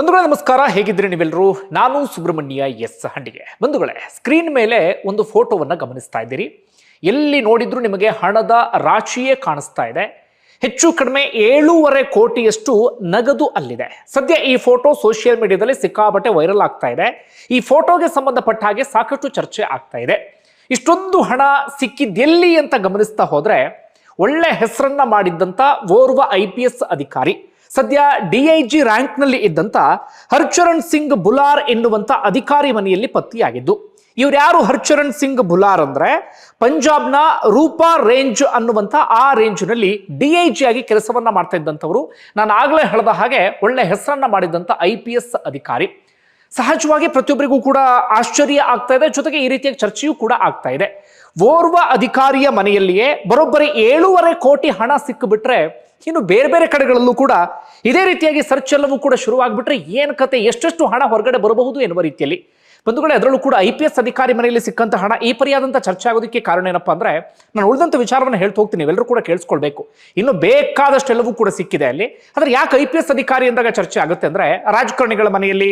ಬಂಧುಗಳೇ, ನಮಸ್ಕಾರ. ಹೇಗಿದ್ರಿ ನೀವೆಲ್ಲರೂ? ನಾನು ಸುಬ್ರಹ್ಮಣ್ಯ ಎಸ್ ಹಂಡಿಗೆ. ಬಂಧುಗಳೇ ಸ್ಕ್ರೀನ್ ಮೇಲೆ ಒಂದು ಫೋಟೋವನ್ನು ಗಮನಿಸ್ತಾ ಇದ್ದೀರಿ. ಎಲ್ಲಿ ನೋಡಿದ್ರೂ ನಿಮಗೆ ಹಣದ ರಾಶಿಯೇ ಕಾಣಿಸ್ತಾ ಇದೆ. ಹೆಚ್ಚು ಕಡಿಮೆ ಏಳೂವರೆ ಕೋಟಿಯಷ್ಟು ನಗದು ಅಲ್ಲಿದೆ. ಸದ್ಯ ಈ ಫೋಟೋ ಸೋಷಿಯಲ್ ಮೀಡಿಯಾದಲ್ಲಿ ಸಿಕ್ಕಾಬಟ್ಟೆ ವೈರಲ್ ಆಗ್ತಾ ಇದೆ. ಈ ಫೋಟೋಗೆ ಸಂಬಂಧಪಟ್ಟ ಹಾಗೆ ಸಾಕಷ್ಟು ಚರ್ಚೆ ಆಗ್ತಾ ಇದೆ. ಇಷ್ಟೊಂದು ಹಣ ಸಿಕ್ಕಿದ್ದೆಲ್ಲಿ ಅಂತ ಗಮನಿಸ್ತಾ ಹೋದರೆ, ಒಳ್ಳೆ ಹೆಸರನ್ನ ಮಾಡಿದ್ದಂಥ ಓರ್ವ ಐ ಅಧಿಕಾರಿ ಸದ್ಯ ಡಿಐಜಿ ರ್ಯಾಂಕ್ನಲ್ಲಿ ಇದ್ದಂತ ಹರ್ಚರಣ್ ಸಿಂಗ್ ಬುಲಾರ್ ಎನ್ನುವಂಥ ಅಧಿಕಾರಿ ಮನೆಯಲ್ಲಿ ಪತ್ತಿಯಾಗಿದ್ದು ಇವ್ರು ಯಾರು ಹರ್ಚರಣ್ ಸಿಂಗ್ ಬುಲಾರ್ ಅಂದ್ರೆ ಪಂಜಾಬ್ನ ರೂಪಾ ರೇಂಜ್ ಅನ್ನುವಂತ ಆ ರೇಂಜ್ನಲ್ಲಿ ಡಿಐಜಿ ಆಗಿ ಕೆಲಸವನ್ನ ಮಾಡ್ತಾ ಇದ್ದಂಥವ್ರು. ನಾನು ಆಗಲೇ ಹೇಳಿದ ಹಾಗೆ ಒಳ್ಳೆ ಹೆಸರನ್ನ ಮಾಡಿದಂತ ಐ ಅಧಿಕಾರಿ. ಸಹಜವಾಗಿ ಪ್ರತಿಯೊಬ್ಬರಿಗೂ ಕೂಡ ಆಶ್ಚರ್ಯ ಆಗ್ತಾ ಇದೆ, ಜೊತೆಗೆ ಈ ರೀತಿಯ ಚರ್ಚೆಯೂ ಕೂಡ ಆಗ್ತಾ ಇದೆ. ಓರ್ವ ಅಧಿಕಾರಿಯ ಮನೆಯಲ್ಲಿಯೇ ಬರೋಬ್ಬರಿ ಏಳೂವರೆ ಕೋಟಿ ಹಣ ಸಿಕ್ಕಿಬಿಟ್ರೆ ಇನ್ನು ಬೇರೆ ಬೇರೆ ಕಡೆಗಳಲ್ಲೂ ಕೂಡ ಇದೇ ರೀತಿಯಾಗಿ ಸರ್ಚ್ ಎಲ್ಲವೂ ಕೂಡ ಶುರುವಾಗ್ಬಿಟ್ರೆ ಏನು ಕತೆ, ಎಷ್ಟೆಷ್ಟು ಹಣ ಹೊರಗಡೆ ಬರಬಹುದು ಎನ್ನುವ ರೀತಿಯಲ್ಲಿ. ಬಂಧುಗಳೇ ಅದರಲ್ಲೂ ಕೂಡ ಐ ಪಿ ಎಸ್ ಅಧಿಕಾರಿ ಮನೆಯಲ್ಲಿ ಸಿಕ್ಕಂತ ಹಣ, ಈ ಪರಿಯಾದಂಥ ಚರ್ಚೆ ಆಗೋದಕ್ಕೆ ಕಾರಣ ಏನಪ್ಪಾ ಅಂದ್ರೆ, ನಾನು ಉಳಿದಂಥ ವಿಚಾರವನ್ನು ಹೇಳ್ತಾ ಹೋಗ್ತೀನಿ, ನೀವೆಲ್ಲರೂ ಕೂಡ ಕೇಳಿಸ್ಕೊಳ್ಬೇಕು. ಇನ್ನು ಬೇಕಾದಷ್ಟೆಲ್ಲವೂ ಕೂಡ ಸಿಕ್ಕಿದೆ ಅಲ್ಲಿ. ಆದರೆ ಯಾಕೆ ಐ ಪಿ ಎಸ್ ಅಧಿಕಾರಿ ಅಂದಾಗ ಚರ್ಚೆ ಆಗುತ್ತೆ ಅಂದ್ರೆ, ರಾಜಕಾರಣಿಗಳ ಮನೆಯಲ್ಲಿ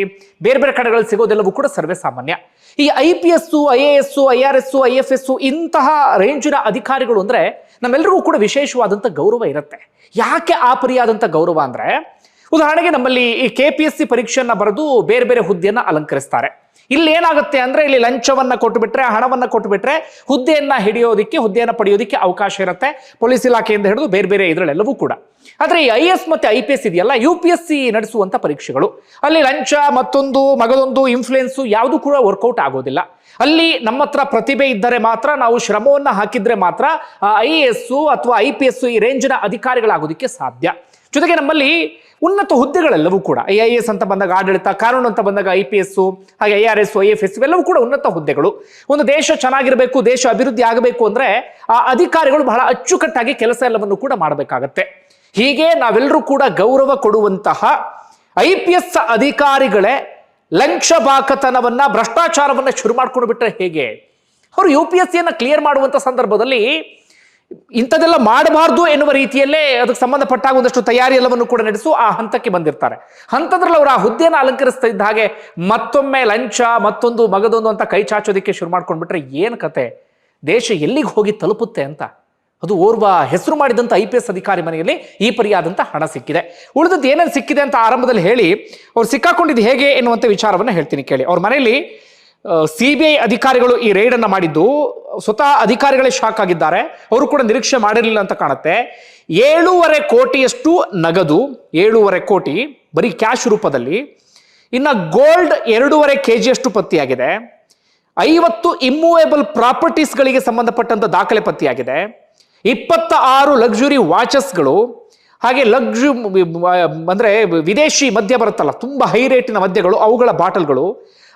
ಬೇರೆ ಬೇರೆ ಕಡೆಗಳಲ್ಲಿ ಸಿಗೋದೆಲ್ಲವೂ ಕೂಡ ಸರ್ವೇ ಸಾಮಾನ್ಯ. ಈ I P S I A S I R S I F S ಇಂತಹ ರೇಂಜಿನ ಅಧಿಕಾರಿಗಳು ಅಂದ್ರೆ ನಮ್ಮೆಲ್ಲರಿಗೂ ಕೂಡ ವಿಶೇಷವಾದಂಥ ಗೌರವ ಇರುತ್ತೆ. ಯಾಕೆ ಆ ಪರಿಯಾದಂಥ ಗೌರವ ಅಂದ್ರೆ ಉದಾಹರಣೆಗೆ ನಮ್ಮಲ್ಲಿ ಈ ಕೆ ಪಿ ಎಸ್ ಸಿ ಪರೀಕ್ಷೆಯನ್ನ ಬರೆದು ಬೇರೆ ಬೇರೆ ಹುದ್ದೆಯನ್ನ ಅಲಂಕರಿಸ್ತಾರೆ. ಇಲ್ಲಿ ಏನಾಗುತ್ತೆ ಅಂದ್ರೆ ಇಲ್ಲಿ ಲಂಚವನ್ನ ಕೊಟ್ಟುಬಿಟ್ರೆ, ಹಣವನ್ನ ಕೊಟ್ಟುಬಿಟ್ರೆ ಹುದ್ದೆಯನ್ನ ಹಿಡಿಯೋದಿಕ್ಕೆ, ಹುದ್ದೆಯನ್ನ ಪಡೆಯೋದಿಕ್ಕೆ ಅವಕಾಶ ಇರುತ್ತೆ. ಪೊಲೀಸ್ ಇಲಾಖೆಯಿಂದ ಹಿಡಿದು ಬೇರೆ ಬೇರೆ ಇದರಲ್ಲೆಲ್ಲವೂ ಕೂಡ. ಆದ್ರೆ ಈ ಐ ಎಸ್ ಮತ್ತೆ ಐ ಪಿ ಎಸ್ ಇದೆಯಲ್ಲ ಯು ಪಿ ಎಸ್ ಸಿ ನಡೆಸುವಂತ ಪರೀಕ್ಷೆಗಳು. ಅಲ್ಲಿ ಲಂಚ, ಮತ್ತೊಂದು, ಮಗದೊಂದು ಇನ್ಫ್ಲುಯೆನ್ಸು ಯಾವುದು ಕೂಡ ವರ್ಕೌಟ್ ಆಗೋದಿಲ್ಲ. ಅಲ್ಲಿ ನಮ್ಮ ಹತ್ರ ಪ್ರತಿಭೆ ಇದ್ದರೆ ಮಾತ್ರ, ನಾವು ಶ್ರಮವನ್ನ ಹಾಕಿದ್ರೆ ಮಾತ್ರ ಐ ಎ ಎಸ್ ಅಥವಾ ಐ ಪಿ ಎಸ್ ಈ ರೇಂಜಿನ ಅಧಿಕಾರಿಗಳಾಗೋದಿಕ್ಕೆ ಸಾಧ್ಯ. ಜೊತೆಗೆ ನಮ್ಮಲ್ಲಿ ಉನ್ನತ ಹುದ್ದೆಗಳೆಲ್ಲವೂ ಕೂಡ ಐ ಐ ಎಸ್ ಅಂತ ಬಂದಾಗ ಆಡಳಿತ, ಕಾನೂನು ಅಂತ ಬಂದಾಗ ಐ ಪಿ ಎಸ್ ಹಾಗೆ I R S I F S ಇವೆಲ್ಲವೂ ಕೂಡ ಉನ್ನತ ಹುದ್ದೆಗಳು. ಒಂದು ದೇಶ ಚೆನ್ನಾಗಿರಬೇಕು, ದೇಶ ಅಭಿವೃದ್ಧಿ ಆಗಬೇಕು ಅಂದ್ರೆ ಆ ಅಧಿಕಾರಿಗಳು ಬಹಳ ಅಚ್ಚುಕಟ್ಟಾಗಿ ಕೆಲಸ ಎಲ್ಲವನ್ನು ಕೂಡ ಮಾಡಬೇಕಾಗತ್ತೆ. ಹೀಗೆ ನಾವೆಲ್ಲರೂ ಕೂಡ ಗೌರವ ಕೊಡುವಂತಹ ಐ ಪಿ ಎಸ್ ಅಧಿಕಾರಿಗಳೇ ಲಂಚ ಬಾಕತನವನ್ನ, ಭ್ರಷ್ಟಾಚಾರವನ್ನ ಶುರು ಮಾಡ್ಕೊಂಡು ಬಿಟ್ರೆ ಹೇಗೆ? ಅವರು ಯು ಪಿ ಎಸ್ ಸಿಯನ್ನು ಕ್ಲಿಯರ್ ಮಾಡುವಂತ ಸಂದರ್ಭದಲ್ಲಿ ಇಂಥದೆಲ್ಲ ಮಾಡಬಾರ್ದು ಎನ್ನುವ ರೀತಿಯಲ್ಲೇ ಅದಕ್ಕೆ ಸಂಬಂಧಪಟ್ಟಾಗ ಒಂದಷ್ಟು ತಯಾರಿ ಎಲ್ಲವನ್ನು ಕೂಡ ನಡೆಸು ಆ ಹಂತಕ್ಕೆ ಬಂದಿರ್ತಾರೆ. ಹಂತದ್ರಲ್ಲಿ ಅವರು ಆ ಹುದ್ದೆಯನ್ನು ಅಲಂಕರಿಸ್ತಾ ಇದ್ದ ಹಾಗೆ ಮತ್ತೊಮ್ಮೆ ಲಂಚ, ಮತ್ತೊಂದು ಮಗದೊಂದು ಅಂತ ಕೈ ಚಾಚೋದಿಕ್ಕೆ ಶುರು ಮಾಡ್ಕೊಂಡ್ಬಿಟ್ರೆ ಏನು ಕತೆ? ದೇಶ ಎಲ್ಲಿಗೆ ಹೋಗಿ ತಲುಪುತ್ತೆ ಅಂತ? ಅದು ಓರ್ವ ಹೆಸರು ಮಾಡಿದಂಥ ಐ ಪಿ ಎಸ್ ಅಧಿಕಾರಿ ಮನೆಯಲ್ಲಿ ಈ ಪರಿಯಾದಂಥ ಹಣ ಸಿಕ್ಕಿದೆ. ಉಳಿದದ್ದು ಏನೇನು ಸಿಕ್ಕಿದೆ ಅಂತ ಆರಂಭದಲ್ಲಿ ಹೇಳಿ, ಅವ್ರು ಸಿಕ್ಕಾಕೊಂಡಿದ್ದು ಹೇಗೆ ಎನ್ನುವಂಥ ವಿಚಾರವನ್ನು ಹೇಳ್ತೀನಿ ಕೇಳಿ. ಅವ್ರ ಮನೆಯಲ್ಲಿ ಸಿ ಬಿ ಐ ಅಧಿಕಾರಿಗಳು ಈ ರೈಡ್ ಅನ್ನ ಮಾಡಿದ್ದು, ಸ್ವತಃ ಅಧಿಕಾರಿಗಳೇ ಶಾಕ್ ಆಗಿದ್ದಾರೆ. ಅವರು ಕೂಡ ನಿರೀಕ್ಷೆ ಮಾಡಿರಲಿಲ್ಲ ಅಂತ ಕಾಣುತ್ತೆ. ಏಳೂವರೆ ಕೋಟಿಯಷ್ಟು ನಗದು, ಏಳೂವರೆ ಕೋಟಿ, ಬರೀ ಕ್ಯಾಶ್ ರೂಪದಲ್ಲಿ. ಇನ್ನ ಗೋಲ್ಡ್ ಎರಡೂವರೆ ಕೆ ಜಿಯಷ್ಟು ಪತ್ತೆಯಾಗಿದೆ. ಐವತ್ತು ಇಮ್ಮೂವೇಬಲ್ ಪ್ರಾಪರ್ಟೀಸ್ಗಳಿಗೆ ಸಂಬಂಧಪಟ್ಟಂತ ದಾಖಲೆ ಪತ್ತೆಯಾಗಿದೆ. ಇಪ್ಪತ್ತ ಆರು ಲಕ್ಸುರಿ ವಾಚಸ್ಗಳು ಹಾಗೆ ಲಕ್ಸು ಅಂದ್ರೆ ವಿದೇಶಿ ಮದ್ಯ ಬರುತ್ತಲ್ಲ, ತುಂಬಾ ಹೈ ರೇಟಿನ ಮದ್ಯಗಳು, ಅವುಗಳ ಬಾಟಲ್ಗಳು.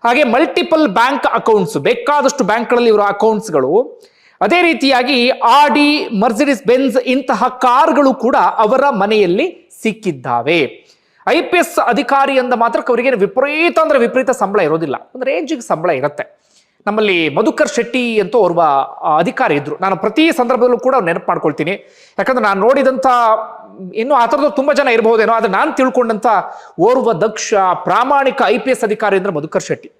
ಹಾಗೆ ಮಲ್ಟಿಪಲ್ ಬ್ಯಾಂಕ್ ಅಕೌಂಟ್ಸ್ ಬೇಕಾದಷ್ಟು ಬ್ಯಾಂಕ್ಗಳಲ್ಲಿ ಇವರ ಅಕೌಂಟ್ಸ್ಗಳು ಅದೇ ರೀತಿಯಾಗಿ ಆಡಿ ಮರ್ಸಿಡಿಸ್ ಬೆನ್ಸ್ ಇಂತಹ ಕಾರ್ಗಳು ಕೂಡ ಅವರ ಮನೆಯಲ್ಲಿ ಸಿಕ್ಕಿದ್ದಾವೆ. ಐ ಪಿ ಎಸ್ ಅಧಿಕಾರಿ ಅಂದ ಮಾತ್ರಕ್ಕೆ ಅವರಿಗೆ ವಿಪರೀತ ಅಂದ್ರೆ ವಿಪರೀತ ಸಂಬಳ ಇರೋದಿಲ್ಲ. ಒಂದು ರೇಂಜಿಗೆ ಸಂಬಳ ಇರುತ್ತೆ. ನಮ್ಮಲ್ಲಿ ಮಧುಕರ್ ಶೆಟ್ಟಿ ಅಂತ ಓರ್ವ ಅಧಿಕಾರಿ ಇದ್ರು. ನಾನು ಪ್ರತಿ ಸಂದರ್ಭದಲ್ಲೂ ಕೂಡ ನೆನಪು ಮಾಡ್ಕೊಳ್ತೀನಿ. ಯಾಕಂದ್ರೆ ನಾನು ನೋಡಿದಂಥ, ಇನ್ನು ಆ ಥರದ್ದು ತುಂಬ ಜನ ಇರಬಹುದೇನೋ, ಆದರೆ ನಾನು ತಿಳ್ಕೊಂಡಂಥ ಓರ್ವ ದಕ್ಷ, ಪ್ರಾಮಾಣಿಕ ಐ ಪಿ ಎಸ್ ಅಧಿಕಾರಿ ಅಂದ್ರೆ ಮಧುಕರ್ ಶೆಟ್ಟಿ.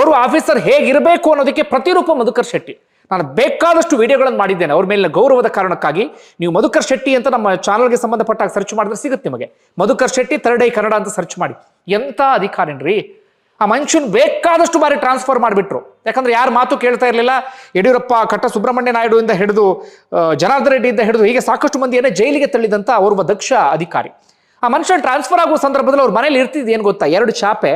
ಓರ್ವ ಆಫೀಸರ್ ಹೇಗಿರಬೇಕು ಅನ್ನೋದಕ್ಕೆ ಪ್ರತಿರೂಪ ಮಧುಕರ್ ಶೆಟ್ಟಿ. ನಾನು ಬೇಕಾದಷ್ಟು ವಿಡಿಯೋಗಳನ್ನು ಮಾಡಿದ್ದೇನೆ. ಅವ್ರ ಮೇಲಿನ ಗೌರವದ ಕಾರಣಕ್ಕಾಗಿ ನೀವು ಮಧುಕರ್ ಶೆಟ್ಟಿ ಅಂತ ನಮ್ಮ ಚಾನಲ್ಗೆ ಸಂಬಂಧಪಟ್ಟಾಗ ಸರ್ಚ್ ಮಾಡಿದ್ರೆ ಸಿಗುತ್ತೆ ನಿಮಗೆ. ಮಧುಕರ್ ಶೆಟ್ಟಿ ಥರ್ಡ್ ಐ ಕನ್ನಡ ಅಂತ ಸರ್ಚ್ ಮಾಡಿ. ಎಂಥ ಅಧಿಕಾರಿನ್ರಿ? ಆ ಮನುಷ್ಯನ್ ಬೇಕಾದಷ್ಟು ಬಾರಿ ಟ್ರಾನ್ಸ್ಫರ್ ಮಾಡಿಬಿಟ್ರು. ಯಾಕಂದ್ರೆ ಯಾರು ಮಾತು ಕೇಳ್ತಾ ಇರಲಿಲ್ಲ? ಯಡಿಯೂರಪ್ಪ ಕಟ್ಟ ಸುಬ್ರಹ್ಮಣ್ಯ ನಾಯ್ಡು ಇಂದ ಹಿಡಿದು ಜನಾರ್ದನ ರೆಡ್ಡಿಯಿಂದ ಹಿಡಿದು ಹೀಗೆ ಸಾಕಷ್ಟು ಮಂದಿಯನ್ನೇ ಜೈಲಿಗೆ ತಳ್ಳಿದಂತ ಓರ್ವ ದಕ್ಷ ಅಧಿಕಾರಿ. ಆ ಮನುಷ್ಯನ್ ಟ್ರಾನ್ಸ್ಫರ್ ಆಗುವ ಸಂದರ್ಭದಲ್ಲಿ ಅವ್ರ ಮನೇಲಿ ಇರ್ತಿದ್ದು ಏನು ಗೊತ್ತಾ? ಎರಡು ಚಾಪೆ,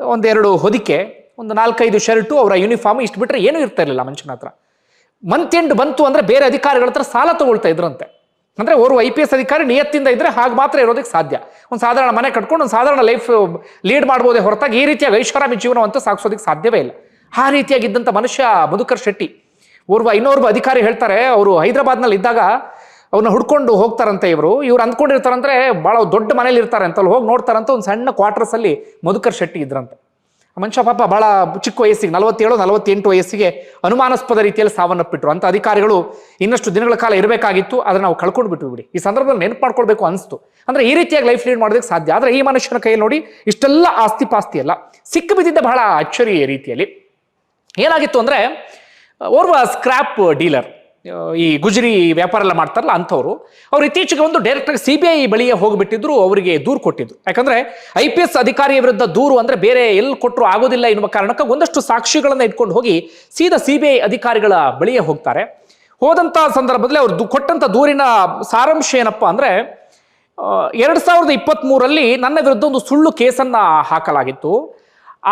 ಒಂದೆರಡು ಹೊದಿಕೆ, ಒಂದು ನಾಲ್ಕೈದು ಶರ್ಟು, ಅವರ ಯೂನಿಫಾರ್ಮ್ ಇಷ್ಟು ಬಿಟ್ಟರೆ ಏನೂ ಇರ್ತಾ ಇರಲಿಲ್ಲ ಮನುಷ್ಯನ ಹತ್ರ. ಮಂತ್ ಎಂಡ್ ಬಂತು ಅಂದ್ರೆ ಬೇರೆ ಅಧಿಕಾರಿಗಳ ಹತ್ರ ಸಾಲ ತಗೊಳ್ತಾ ಇದ್ರಂತೆ. ಅಂದ್ರೆ ಓರ್ವ ಐ ಪಿ ಎಸ್ ಅಧಿಕಾರಿ ನಿಯತ್ತಿಂದ ಇದ್ದರೆ ಹಾಗೆ ಮಾತ್ರ ಇರೋದಕ್ಕೆ ಸಾಧ್ಯ. ಒಂದು ಸಾಧಾರಣ ಮನೆ ಕಟ್ಕೊಂಡು ಒಂದು ಸಾಧಾರಣ ಲೈಫ್ ಲೀಡ್ ಮಾಡ್ಬೋದೇ ಹೊರತಾಗಿ ಈ ರೀತಿಯಾಗಿ ಐಷಾರಾಮಿ ಜೀವನವಂತೂ ಸಾಗಿಸೋದಕ್ಕೆ ಸಾಧ್ಯವೇ ಇಲ್ಲ. ಆ ರೀತಿಯಾಗಿದ್ದಂಥ ಮನುಷ್ಯ ಮಧುಕರ್ ಶೆಟ್ಟಿ, ಓರ್ವ ಇನ್ನೋರ್ವ ಅಧಿಕಾರಿ ಹೇಳ್ತಾರೆ, ಅವರು ಹೈದರಾಬಾದ್ನಲ್ಲಿ ಇದ್ದಾಗ ಅವ್ರನ್ನ ಹುಡ್ಕೊಂಡು ಹೋಗ್ತಾರಂತೆ ಇವರು. ಇವ್ರು ಅಂದ್ಕೊಂಡಿರ್ತಾರಂದ್ರೆ, ಭಾಳ ದೊಡ್ಡ ಮನೇಲಿ ಇರ್ತಾರೆ ಅಂತ ಅಲ್ಲಿ ಹೋಗಿ ನೋಡ್ತಾರಂತ ಒಂದು ಸಣ್ಣ ಕ್ವಾರ್ಟರ್ಸಲ್ಲಿ ಮಧುಕರ್ ಶೆಟ್ಟಿ ಇದ್ರಂತೆ. ಮನುಷ್ಯ ಪಾಪ ಬಹಳ ಚಿಕ್ಕ ವಯಸ್ಸಿಗೆ, ನಲವತ್ತೇಳು, ನಲವತ್ತೆಂಟು ವಯಸ್ಸಿಗೆ ಅನುಮಾನಾಸ್ಪದ ರೀತಿಯಲ್ಲಿ ಸಾವನ್ನಪ್ಪಿಟ್ರು. ಅಂತ ಅಧಿಕಾರಿಗಳು ಇನ್ನಷ್ಟು ದಿನಗಳ ಕಾಲ ಇರಬೇಕಾಗಿತ್ತು, ಅದನ್ನು ನಾವು ಕಳ್ಕೊಂಡು ಬಿಟ್ಟು ಬಿಡಿ. ಈ ಸಂದರ್ಭದಲ್ಲಿ ನೆನಪು ಮಾಡ್ಕೊಳ್ಬೇಕು ಅನಿಸ್ತು. ಅಂದ್ರೆ ಈ ರೀತಿಯಾಗಿ ಲೈಫ್ ಲೀಡ್ ಮಾಡೋದಕ್ಕೆ ಸಾಧ್ಯ. ಆದರೆ ಈ ಮನುಷ್ಯನ ಕೈಯಲ್ಲಿ ನೋಡಿ, ಇಷ್ಟೆಲ್ಲ ಆಸ್ತಿ ಪಾಸ್ತಿ ಅಲ್ಲ ಸಿಕ್ಕ ಬಿದ್ದಿದ್ದ ಬಹಳ ಅಚ್ಚರಿ ರೀತಿಯಲ್ಲಿ. ಏನಾಗಿತ್ತು ಅಂದ್ರೆ, ಓರ್ವ ಸ್ಕ್ರ್ಯಾಪ್ ಡೀಲರ್ ಈ ಗುಜರಿ ವ್ಯಾಪಾರ ಎಲ್ಲ ಮಾಡ್ತಾರಲ್ಲ ಅಂಥವ್ರು, ಅವ್ರು ಇತ್ತೀಚೆಗೆ ಒಂದು ಡೈರೆಕ್ಟಾಗಿ ಸಿ ಬಿ ಐ ಬಳಿಯೇ ಹೋಗಿಬಿಟ್ಟಿದ್ರು, ಅವರಿಗೆ ದೂರು ಕೊಟ್ಟಿದ್ರು ಯಾಕಂದ್ರೆ ಐ ಪಿ ಎಸ್ ಅಧಿಕಾರಿಯ ವಿರುದ್ಧ ದೂರು ಅಂದ್ರೆ ಬೇರೆ ಎಲ್ಲಿ ಕೊಟ್ಟರು ಆಗೋದಿಲ್ಲ ಎನ್ನುವ ಕಾರಣಕ್ಕೆ ಒಂದಷ್ಟು ಸಾಕ್ಷಿಗಳನ್ನು ಇಟ್ಕೊಂಡು ಹೋಗಿ ಸೀದಾ ಸಿ ಬಿ ಐ ಅಧಿಕಾರಿಗಳ ಬಳಿಯೇ ಹೋಗ್ತಾರೆ. ಹೋದಂತ ಸಂದರ್ಭದಲ್ಲಿ ಅವರು ಕೊಟ್ಟಂತ ದೂರಿನ ಸಾರಾಂಶ ಏನಪ್ಪಾ ಅಂದ್ರೆ ಎರಡು ಸಾವಿರದ ಇಪ್ಪತ್ತ್ಮೂರರಲ್ಲಿ ನನ್ನ ವಿರುದ್ಧ ಒಂದು ಸುಳ್ಳು ಕೇಸನ್ನ ಹಾಕಲಾಗಿತ್ತು.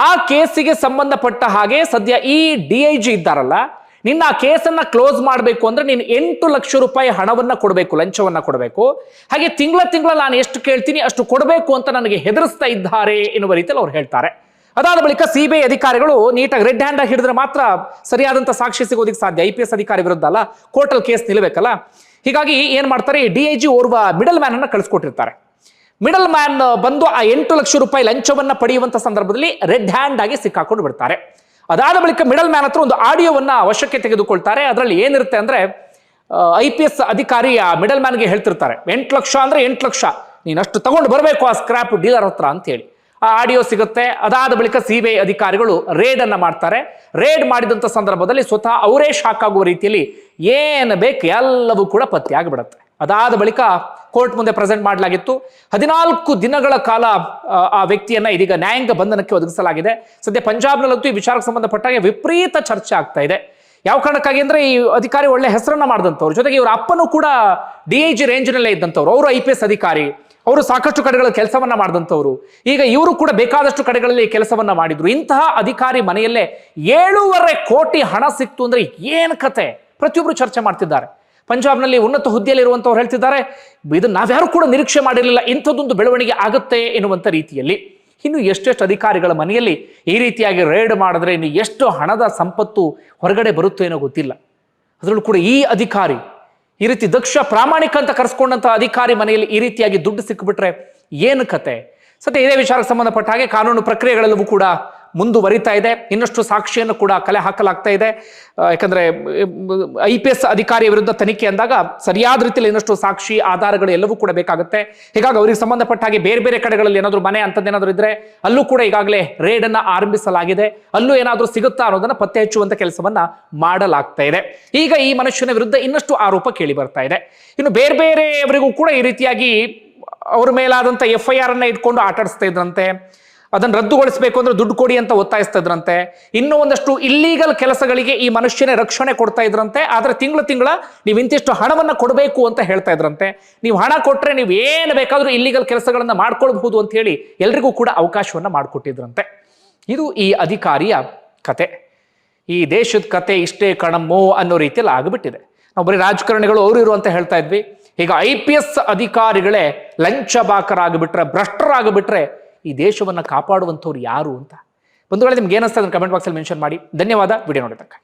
ಆ ಕೇಸಿಗೆ ಸಂಬಂಧಪಟ್ಟ ಹಾಗೆ ಸದ್ಯ ಈ ಡಿ ಐ ಜಿ ಇದ್ದಾರಲ್ಲ ನಿನ್ನ ಆ ಕೇಸನ್ನ ಕ್ಲೋಸ್ ಮಾಡಬೇಕು ಅಂದ್ರೆ ನೀನು ಎಂಟು ಲಕ್ಷ ರೂಪಾಯಿ ಹಣವನ್ನ ಕೊಡಬೇಕು, ಲಂಚವನ್ನ ಕೊಡಬೇಕು. ಹಾಗೆ ತಿಂಗಳ ತಿಂಗಳ ನಾನು ಎಷ್ಟು ಕೇಳ್ತೀನಿ ಅಷ್ಟು ಕೊಡಬೇಕು ಅಂತ ನನಗೆ ಹೆದರಿಸ್ತಾ ಇದ್ದಾರೆ ಎನ್ನುವ ರೀತಿಯಲ್ಲಿ ಅವ್ರು ಹೇಳ್ತಾರೆ. ಅದಾದ ಬಳಿಕ ಸಿಬಿಐ ಅಧಿಕಾರಿಗಳು ನೀಟಾಗಿ ರೆಡ್ ಹ್ಯಾಂಡ್ ಆಗಿ ಹಿಡಿದ್ರೆ ಮಾತ್ರ ಸರಿಯಾದಂಥ ಸಾಕ್ಷಿ ಸಿಗೋದಕ್ಕೆ ಸಾಧ್ಯ. ಐ ಪಿ ಎಸ್ ಅಧಿಕಾರಿ ವಿರುದ್ಧ ಅಲ್ಲ, ಕೋರ್ಟಲ್ ಕೇಸ್ ನಿಲ್ಲಬೇಕಲ್ಲ ಹೀಗಾಗಿ ಏನ್ ಮಾಡ್ತಾರೆ, ಡಿ ಐ ಜಿ ಓರ್ವ ಮಿಡಲ್ ಮ್ಯಾನ್ ಅನ್ನು ಕಳಿಸ್ಕೊಟ್ಟಿರ್ತಾರೆ. ಮಿಡಲ್ ಮ್ಯಾನ್ ಬಂದು ಆ ಎಂಟು ಲಕ್ಷ ರೂಪಾಯಿ ಲಂಚವನ್ನ ಪಡೆಯುವಂತ ಸಂದರ್ಭದಲ್ಲಿ ರೆಡ್ ಹ್ಯಾಂಡ್ ಆಗಿ ಸಿಕ್ಕಾಕೊಂಡು ಬಿಡ್ತಾರೆ. ಅದಾದ ಬಳಿಕ ಮಿಡಲ್ ಮ್ಯಾನ್ ಹತ್ರ ಒಂದು ಆಡಿಯೋವನ್ನ ವಶಕ್ಕೆ ತೆಗೆದುಕೊಳ್ತಾರೆ. ಅದರಲ್ಲಿ ಏನಿರುತ್ತೆ ಅಂದ್ರೆ ಐ ಪಿ ಎಸ್ ಅಧಿಕಾರಿ ಆ ಮಿಡಲ್ ಮ್ಯಾನ್ಗೆ ಹೇಳ್ತಿರ್ತಾರೆ, ಎಂಟು ಲಕ್ಷ ಅಂದ್ರೆ ಎಂಟು ಲಕ್ಷ, ನೀನು ಅಷ್ಟು ತಗೊಂಡು ಬರಬೇಕು ಆ ಸ್ಕ್ರಾಪ್ ಡೀಲರ್ ಹತ್ರ ಅಂತ ಹೇಳಿ. ಆ ಆಡಿಯೋ ಸಿಗುತ್ತೆ. ಅದಾದ ಬಳಿಕ ಸಿ ಬಿ ಐ ಅಧಿಕಾರಿಗಳು ರೇಡ್ ಅನ್ನ ಮಾಡ್ತಾರೆ. ರೇಡ್ ಮಾಡಿದಂತ ಸಂದರ್ಭದಲ್ಲಿ ಸ್ವತಃ ಅವರೇ ಶಾಕ್ ಆಗುವ ರೀತಿಯಲ್ಲಿ ಏನು ಬೇಕು ಎಲ್ಲವೂ ಕೂಡ ಪತ್ತೆ ಆಗಿಬಿಡುತ್ತೆ ಅದಾದ ಬಳಿಕ ಕೋರ್ಟ್ ಮುಂದೆ ಪ್ರೆಸೆಂಟ್ ಮಾಡಲಾಗಿತ್ತು. ಹದಿನಾಲ್ಕು ದಿನಗಳ ಕಾಲ ಆ, ವ್ಯಕ್ತಿಯನ್ನ ಇದೀಗ ನ್ಯಾಯಾಂಗ ಬಂಧನಕ್ಕೆ ಒದಗಿಸಲಾಗಿದೆ. ಸದ್ಯ ಪಂಜಾಬ್ನಲ್ಲಂತೂ ಈ ವಿಚಾರಕ್ಕೆ ಸಂಬಂಧಪಟ್ಟಾಗೆ ವಿಪರೀತ ಚರ್ಚೆ ಆಗ್ತಾ ಇದೆ. ಯಾವ ಕಾರಣಕ್ಕಾಗಿ ಅಂದ್ರೆ ಈ ಅಧಿಕಾರಿ ಒಳ್ಳೆ ಹೆಸರನ್ನ ಮಾಡಿದಂಥವ್ರು. ಜೊತೆಗೆ ಇವರ ಅಪ್ಪನೂ ಕೂಡ ಡಿ ಐ ಜಿ ರೇಂಜ್ನಲ್ಲೇ ಇದ್ದಂಥವ್ರು. ಅವರು ಐ ಪಿ ಎಸ್ ಅಧಿಕಾರಿ. ಅವರು ಸಾಕಷ್ಟು ಕಡೆಗಳಲ್ಲಿ ಕೆಲಸವನ್ನ ಮಾಡಿದಂಥವ್ರು. ಈಗ ಇವರು ಕೂಡ ಬೇಕಾದಷ್ಟು ಕಡೆಗಳಲ್ಲಿ ಕೆಲಸವನ್ನ ಮಾಡಿದ್ರು. ಇಂತಹ ಅಧಿಕಾರಿ ಮನೆಯಲ್ಲೇ ಏಳೂವರೆ ಕೋಟಿ ಹಣ ಸಿಕ್ತು ಅಂದ್ರೆ ಏನ್ ಕತೆ? ಪ್ರತಿಯೊಬ್ಬರು ಚರ್ಚೆ ಮಾಡ್ತಿದ್ದಾರೆ. ಪಂಜಾಬ್ನಲ್ಲಿ ಉನ್ನತ ಹುದ್ದೆಯಲ್ಲಿರುವಂಥವ್ರು ಹೇಳ್ತಿದ್ದಾರೆ. ಇದನ್ನು ನಾವ್ಯಾರು ಕೂಡ ನಿರೀಕ್ಷೆ ಮಾಡಿರಲಿಲ್ಲ. ಇಂಥದ್ದೊಂದು ಬೆಳವಣಿಗೆ ಆಗುತ್ತೆ ಎನ್ನುವಂಥ ರೀತಿಯಲ್ಲಿ. ಇನ್ನು ಎಷ್ಟೆಷ್ಟು ಅಧಿಕಾರಿಗಳ ಮನೆಯಲ್ಲಿ ಈ ರೀತಿಯಾಗಿ ರೈಡ್ ಮಾಡಿದ್ರೆ ಇನ್ನು ಎಷ್ಟು ಹಣದ ಸಂಪತ್ತು ಹೊರಗಡೆ ಬರುತ್ತೋ ಏನೋ ಗೊತ್ತಿಲ್ಲ. ಅದರಲ್ಲೂ ಕೂಡ ಈ ಅಧಿಕಾರಿ, ಈ ರೀತಿ ದಕ್ಷ ಪ್ರಾಮಾಣಿಕ ಅಂತ ಕರೆಸ್ಕೊಂಡಂಥ ಅಧಿಕಾರಿ ಮನೆಯಲ್ಲಿ ಈ ರೀತಿಯಾಗಿ ದುಡ್ಡು ಸಿಕ್ಕಿಬಿಟ್ರೆ ಏನು ಕತೆ? ಸತ್ಯ, ಇದೇ ವಿಚಾರಕ್ಕೆ ಸಂಬಂಧಪಟ್ಟ ಹಾಗೆ ಕಾನೂನು ಪ್ರಕ್ರಿಯೆಗಳಲ್ಲೂ ಕೂಡ ಮುಂದುವರಿತಾ ಇದೆ. ಇನ್ನಷ್ಟು ಸಾಕ್ಷಿಯನ್ನು ಕೂಡ ಕಲೆ ಹಾಕಲಾಗ್ತಾ ಇದೆ. ಯಾಕಂದ್ರೆ ಐ ಪಿ ಎಸ್ ಅಧಿಕಾರಿಯ ವಿರುದ್ಧ ತನಿಖೆ ಅಂದಾಗ ಸರಿಯಾದ ರೀತಿಯಲ್ಲಿ ಇನ್ನಷ್ಟು ಸಾಕ್ಷಿ ಆಧಾರಗಳು ಎಲ್ಲವೂ ಕೂಡ ಬೇಕಾಗುತ್ತೆ. ಹೀಗಾಗಿ ಅವರಿಗೆ ಸಂಬಂಧಪಟ್ಟ ಹಾಗೆ ಬೇರೆ ಬೇರೆ ಕಡೆಗಳಲ್ಲಿ ಏನಾದರೂ ಮನೆ ಅಂತದ್ದೇನಾದ್ರೂ ಇದ್ರೆ ಅಲ್ಲೂ ಕೂಡ ಈಗಾಗಲೇ ರೇಡ್ ಅನ್ನ ಆರಂಭಿಸಲಾಗಿದೆ. ಅಲ್ಲೂ ಏನಾದರೂ ಸಿಗುತ್ತಾ ಅನ್ನೋದನ್ನ ಪತ್ತೆ ಹಚ್ಚುವಂತ ಕೆಲಸವನ್ನ ಮಾಡಲಾಗ್ತಾ ಇದೆ. ಈಗ ಈ ಮನುಷ್ಯನ ವಿರುದ್ಧ ಇನ್ನಷ್ಟು ಆರೋಪ ಕೇಳಿ ಬರ್ತಾ ಇದೆ. ಇನ್ನು ಬೇರೆ ಬೇರೆಯವರಿಗೂ ಕೂಡ ಈ ರೀತಿಯಾಗಿ ಅವ್ರ ಮೇಲಾದಂಥ ಎಫ್ ಐ ಆರ್ ಅನ್ನ ಇಟ್ಕೊಂಡು ಆಟಾಡಿಸ್ತಾ ಇದ್ರಂತೆ. ಅದನ್ನು ರದ್ದುಗೊಳಿಸಬೇಕು ಅಂದ್ರೆ ದುಡ್ಡು ಕೊಡಿ ಅಂತ ಒತ್ತಾಯಿಸ್ತಾ ಇದ್ರಂತೆ. ಇನ್ನೂ ಒಂದಷ್ಟು ಇಲ್ಲೀಗಲ್ ಕೆಲಸಗಳಿಗೆ ಈ ಮನುಷ್ಯನೇ ರಕ್ಷಣೆ ಕೊಡ್ತಾ ಇದ್ರಂತೆ. ಆದರೆ ತಿಂಗಳ ತಿಂಗಳ ನೀವು ಇಂತಿಷ್ಟು ಹಣವನ್ನು ಕೊಡಬೇಕು ಅಂತ ಹೇಳ್ತಾ ಇದ್ರಂತೆ. ನೀವು ಹಣ ಕೊಟ್ಟರೆ ನೀವು ಏನು ಬೇಕಾದರೂ ಇಲ್ಲೀಗಲ್ ಕೆಲಸಗಳನ್ನು ಮಾಡ್ಕೊಳ್ಬಹುದು ಅಂತ ಹೇಳಿ ಎಲ್ರಿಗೂ ಕೂಡ ಅವಕಾಶವನ್ನು ಮಾಡಿಕೊಟ್ಟಿದ್ರಂತೆ. ಇದು ಈ ಅಧಿಕಾರಿಯ ಕತೆ. ಈ ದೇಶದ ಕತೆ ಇಷ್ಟೇ ಕಣಮ್ಮೋ ಅನ್ನೋ ರೀತಿಯಲ್ಲಿ ಆಗಿಬಿಟ್ಟಿದೆ. ನಾವು ಬರೀ ರಾಜಕಾರಣಿಗಳು ಅವರು ಇರು ಅಂತ ಹೇಳ್ತಾ ಇದ್ವಿ. ಈಗ ಐ ಪಿ ಎಸ್ ಅಧಿಕಾರಿಗಳೇ ಲಂಚಬಾಕರಾಗಿಬಿಟ್ರೆ ಭ್ರಷ್ಟರಾಗಿಬಿಟ್ರೆ ಈ ದೇಶವನ್ನ ಕಾಪಾಡುವಂಥವ್ರು ಯಾರು ಅಂತ. ವೇಳೆ ನಿಮ್ಗೆ ಅದನ್ನು ಕಮೆಂಟ್ ಬಾಕ್ಸಲ್ಲಿ ಮೆನ್ಷನ್ ಮಾಡಿ. ಧನ್ಯವಾದ. ವಿಡಿಯೋ ನೋಡಿದ್ದಕ್ಕೆ.